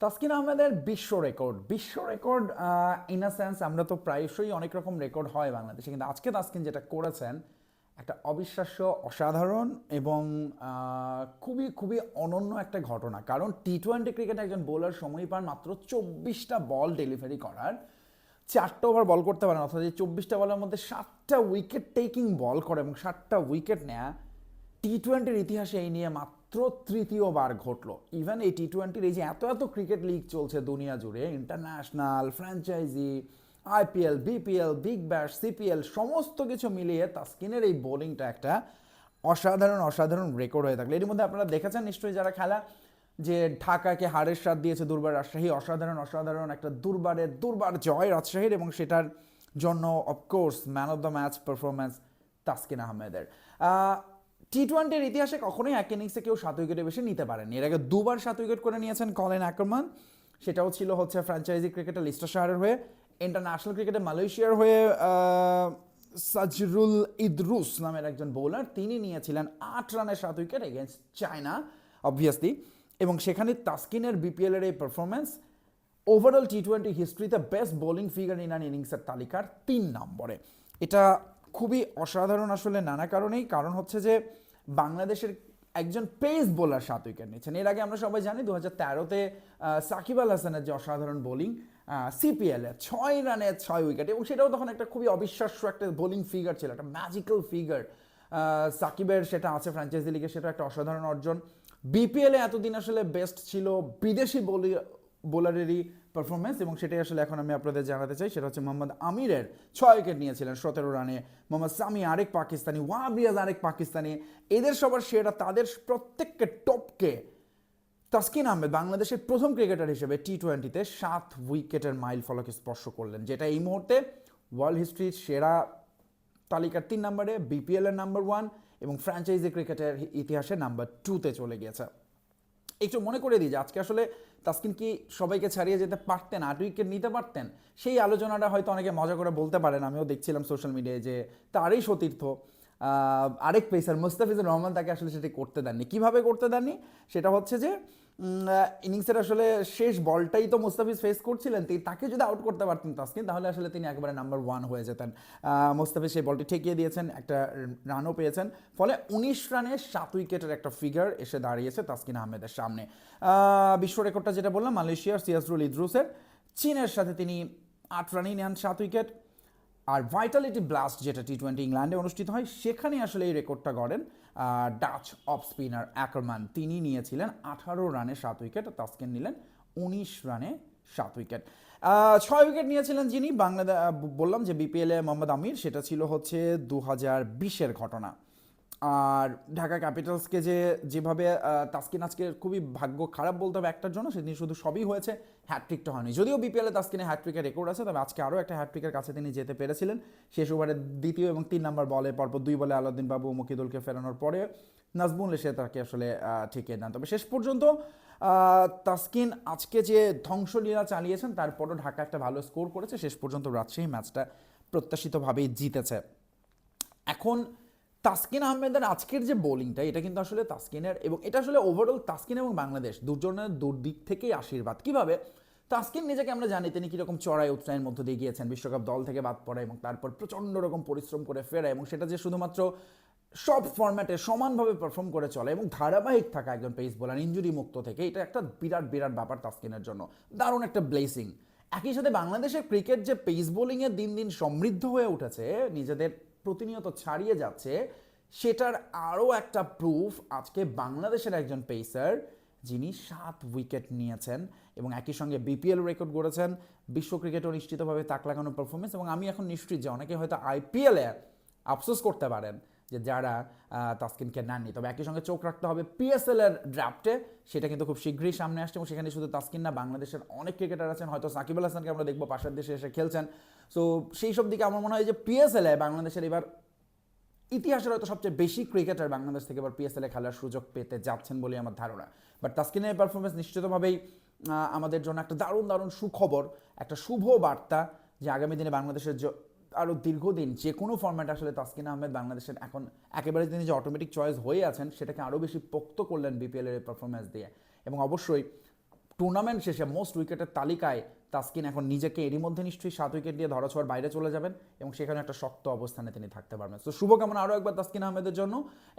তাসকিন আহমেদের বিশ্ব রেকর্ড। বিশ্ব রেকর্ড ইন আ সেন্স আমরা তো প্রায়শই অনেক রকম রেকর্ড হয় বাংলাদেশে। কিন্তু আজকে তাসকিন যেটা করেছেন, একটা অবিশ্বাস্য, অসাধারণ এবং খুবই খুবই অনন্য একটা ঘটনা। কারণ টি টোয়েন্টি ক্রিকেটে একজন বোলার সময় পান মাত্র চব্বিশটা বল ডেলিভারি করার। চারটা ওভার বল করতে পারেন অর্থাৎ এই চব্বিশটা বলের মধ্যে সাতটা উইকেট টেকিং বল করে এবং সাতটা উইকেট নেয়া টি টোয়েন্টির ইতিহাসে এই নিয়ে মাত্র তৃতীয়বার ঘটলো। ইভেন এই টি টোয়েন্টির এই যে এত এত ক্রিকেট লিগ চলছে দুনিয়া জুড়ে international franchise IPL BPL Big Bash CPL সমস্ত কিছু মিলিয়ে তাস্কিনের এই বোলিংটা একটা অসাধারণ অসাধারণ রেকর্ড হয়ে থাকলে। এর মধ্যে আপনারা দেখেছেন নিশ্চয়ই যারা খেলা, যে ঢাকাকে হারের স্বাদ দিয়েছে দুর্বার রাজশাহী, অসাধারণ অসাধারণ একটা দুর্বারের দুর্বার জয় রাজশাহীর এবং সেটার জন্য of course man of the match performance Taskin আহমেদের। টি টোয়েন্টির ইতিহাসে কখনোই এক ইনিংসে কেউ সাত উইকেটে বেশি নিতে পারেনি। এর আগে দুবার সাত উইকেট করে নিয়েছেন কলেন আক্রমণ। সেটাও ছিল হচ্ছে ফ্র্যাঞ্চাইজি ক্রিকেটে লিস্টার শাহরের হয়ে। ইন্টারন্যাশনাল ক্রিকেটে মালয়েশিয়ার হয়ে সাজরুল ইদরুস নামের একজন বোলার তিনি নিয়েছিলেন আট রানের সাত উইকেট এগেনস্ট চায়না অবভিয়াসলি এবং সেখানে তাসকিনের বিপিএল এর এই performance overall T twenty হিস্ট্রিতে best bowling figure in an ইনিংসের তালিকার তিন নম্বরে। এটা খুবই অসাধারণ আসলে নানা কারণেই। কারণ হচ্ছে যে বাংলাদেশের একজন পেস বোলার সাত উইকেট নিচ্ছেন। এর আগে আমরা সবাই জানি দু হাজার তেরোতে সাকিব আল হাসানের যে অসাধারণ বোলিং সিপিএল ছয় রানে ছয় উইকেট এবং সেটাও তখন একটা খুবই অবিশ্বাস্য একটা বোলিং ফিগার ছিল, একটা ম্যাজিক্যাল ফিগার সাকিবের সেটা আছে ফ্র্যাঞ্চাইজি লিগে সেটা একটা অসাধারণ অর্জন। বিপিএল এতদিন আসলে বেস্ট ছিল, বিদেশি বলি বোলারেরই পারফরমেন্স এবং সেটাই আসলে এখন আমি আপনাদের জানাতে চাই। সেটা হচ্ছে মোহাম্মদ আমিরের ছয় উইকেট নিয়েছিলেন সতেরো রানে। মোহাম্মদ সামি আরেক পাকিস্তানি ওয়াবিয়াজ আরেক পাকিস্তানি। এদের সবার সেরা তাদের প্রত্যেককে টপকে তাসকিন আহমেদ বাংলাদেশের প্রথম ক্রিকেটার হিসেবে টি টোয়েন্টিতে সাত উইকেটের মাইল ফলকে স্পর্শ করলেন, যেটা এই মুহূর্তে ওয়ার্ল্ড হিস্ট্রির সেরা তালিকার তিন নম্বরে বিপিএলের নাম্বার ওয়ান এবং ফ্র্যাঞ্চাইজি ক্রিকেটের ইতিহাসে নাম্বার টুতে চলে গিয়েছে। একটু মনে করে দিই যে আজকে আসলে তাসকিন কি সবাইকে ছাড়িয়ে যেতে পারতেন আট উইকেট নিতে পারতেন? সেই আলোচনাটা হয়তো অনেকে মজা করে বলতে পারেন, আমিও দেখছিলাম সোশ্যাল মিডিয়ায় যে তারই সতীর্থ আরেক পেসার মুস্তাফিজুর রহমান তাকে আসলে সেটি করতে দেননি। কীভাবে করতে দেননি? সেটা হচ্ছে যে ইনিংসের আসলে শেষ বলটাই তো মুস্তাফিজ ফেস করছিলেন। তিনি তাকে যদি আউট করতে পারতেন তাসকিন, তাহলে আসলে তিনি একেবারে নাম্বার ওয়ান হয়ে যেতেন। মুস্তাফিজ সেই বলটি ঠেকিয়ে দিয়েছেন, একটা রানও পেয়েছেন। ফলে উনিশ রানে সাত উইকেটের একটা ফিগার এসে দাঁড়িয়েছে তাসকিন আহমেদের সামনে। বিশ্ব রেকর্ডটা যেটা বললাম, মালয়েশিয়ার সিয়াসরুল ইদ্রুসের। চীনের সাথে তিনি আট রানেই নেন সাত উইকেট। আর ভাইটালিটি ব্লাস্ট যেটা টি টোয়েন্টি ইংল্যান্ডে অনুষ্ঠিত হয়, সেখানে আসলে এই রেকর্ডটা গড়েন ডাচ অফ স্পিনার অ্যাকারম্যান তিনি নিয়েছিলেন আঠারো রানে সাত উইকেট তাস্কেন নিলেন উনিশ রানে সাত উইকেট ছয় উইকেট নিয়েছিলেন যিনি বাংলাদেশ বললাম যে বিপিএলে মোহাম্মদ আমির, সেটা ছিল হচ্ছে দু হাজার বিশের ঘটনা। আর ঢাকা ক্যাপিটালসকে যে যেভাবে তাসকিন আজকে খুবই ভাগ্য খারাপ বলতে হবে একটার জন্য, সেদিন শুধু সবই হয়েছে হ্যাট্রিকটা হয়নি। যদিও বিপিএলে তাসকিনে হ্যাট্রিকের রেকর্ড আছে, তবে আজকে আরও একটা হ্যাট্রিকের কাছে তিনি যেতে পেরেছিলেন। শেষ ওভারে দ্বিতীয় এবং তিন নম্বর বলে পরপর দুই বলে আলাউদ্দিন বাবু মকিদুলকে ফেরানোর পরে নাজমুল এসে তাকে আসলে ঠেকিয়ে দেন। তবে শেষ পর্যন্ত তাসকিন আজকে যে ধ্বংসলীলা চালিয়েছেন, তারপরও ঢাকা একটা ভালো স্কোর করেছে। শেষ পর্যন্ত রাজশাহী ম্যাচটা প্রত্যাশিতভাবেই জিতেছে। এখন তাসকিন আহমেদের আজকের যে বোলিংটা, এটা কিন্তু আসলে তাসকিনের এবং এটা আসলে ওভারঅল তাসকিন এবং বাংলাদেশ দুজনের দুর্দিক থেকেই আশীর্বাদ। কীভাবে? তাসকিন নিজেকে আমরা জানি তিনি কীরকম চড়াই উৎসাহের মধ্য দিয়ে গিয়েছেন, বিশ্বকাপ দল থেকে বাদ পড়ে এবং তারপর প্রচণ্ড রকম পরিশ্রম করে ফেরে এবং সেটা যে শুধুমাত্র সব ফরম্যাটে সমানভাবে পারফর্ম করে চলে এবং ধারাবাহিক থাকা একজন পেস বোলার ইঞ্জুরি মুক্ত থেকে, এটা একটা বিরাট বিরাট ব্যাপার তাসকিনের জন্য। দারুণ একটা ব্লেসিং একই সাথে বাংলাদেশের ক্রিকেট যে পেস বোলিংয়ে দিন দিন সমৃদ্ধ হয়ে উঠেছে, নিজেদের প্রতিনিয়ত ছাড়িয়ে যাচ্ছে, সেটার আরও একটা প্রুফ আজকে বাংলাদেশের একজন পেসার যিনি সাত উইকেট নিয়েছেন এবং একই সঙ্গে বিপিএল রেকর্ড গড়েছেন, বিশ্ব ক্রিকেটও নিশ্চিতভাবে তাক লাগানো পারফরমেন্স এবং আমি এখন নিশ্চিত যে অনেকে হয়তো আইপিএলে আফসোস করতে পারেন যে যারা তাসকিনকে নেননি। তবে একই সঙ্গে চোখ রাখতে হবে পিএসএল এর ড্রাফটে সেটা কিন্তু খুব শীঘ্রই সামনে আসছে এবং সেখানে শুধু তাসকিন না, বাংলাদেশের অনেক ক্রিকেটার আছেন। হয়তো সাকিব আল হাসানকে আমরা দেখব পাশের দেশে এসে খেলছেন। সো সেই সব দিকে আমার মনে হয় যে পিএসএল বাংলাদেশের এবার ইতিহাসের হয়তো সবচেয়ে বেশি ক্রিকেটার বাংলাদেশ থেকে এবার পিএসএল এ খেলার সুযোগ পেতে যাচ্ছেন বলে আমার ধারণা। বাট তাসকিনের পারফরমেন্স নিশ্চিতভাবেই আমাদের জন্য একটা দারুণ দারুণ সুখবর, একটা শুভ বার্তা যে আগামী দিনে বাংলাদেশের আরও দীর্ঘদিন যে কোনো ফর্ম্যাট আসলে তাসকিন আহমেদ বাংলাদেশের এখন একেবারে তিনি যে অটোমেটিক চয়েস হয়ে আছেন, সেটাকে আরও বেশি পোক্ত করলেন বিপিএলের পারফরমেন্স দিয়ে। এবং অবশ্যই টুর্নামেন্ট শেষে মোস্ট উইকেটের তালিকায় তাসকিন এখন নিজেকে এরই মধ্যে নিশ্চয়ই সাত উইকেট দিয়ে ধরাছোঁয়ার বাইরে চলে যাবেন এবং সেখানে একটা শক্ত অবস্থানে তিনি থাকতে পারবেন। তো শুভকামনা আরও একবার তাসকিন আহমেদের জন্য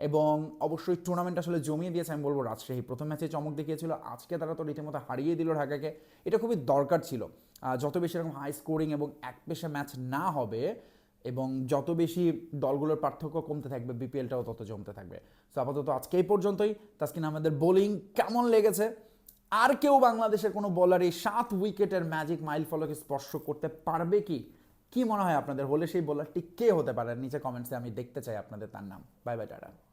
এবং অবশ্যই টুর্নামেন্ট আসলে জমিয়ে দিয়েছে, আমি বলব রাজশাহী। প্রথম ম্যাচে চমক দেখিয়েছিল, আজকে তারা তো রীতিমতো হারিয়ে দিল ঢাকাকে। এটা খুবই দরকার ছিল। যত বেশি এরকম হাই স্কোরিং এবং এক পেশে ম্যাচ না হবে এবং যত বেশি দলগুলোর পার্থক্য কমতে থাকবে বিপিএলটাও তত জমতে থাকবে। তো আপাতত আজকে এই পর্যন্তই। তাসকিন আহমেদের বোলিং কেমন লেগেছে? আর কেউ বাংলাদেশের কোনো বলার এই সাত উইকেটের ম্যাজিক মাইল ফলকে স্পর্শ করতে পারবে কি? কি মনে হয় আপনাদের? হলে সেই বোলারটি কে হতে পারে? নিচে কমেন্টসে আমি দেখতে চাই আপনাদের তার নাম। Bye bye tata.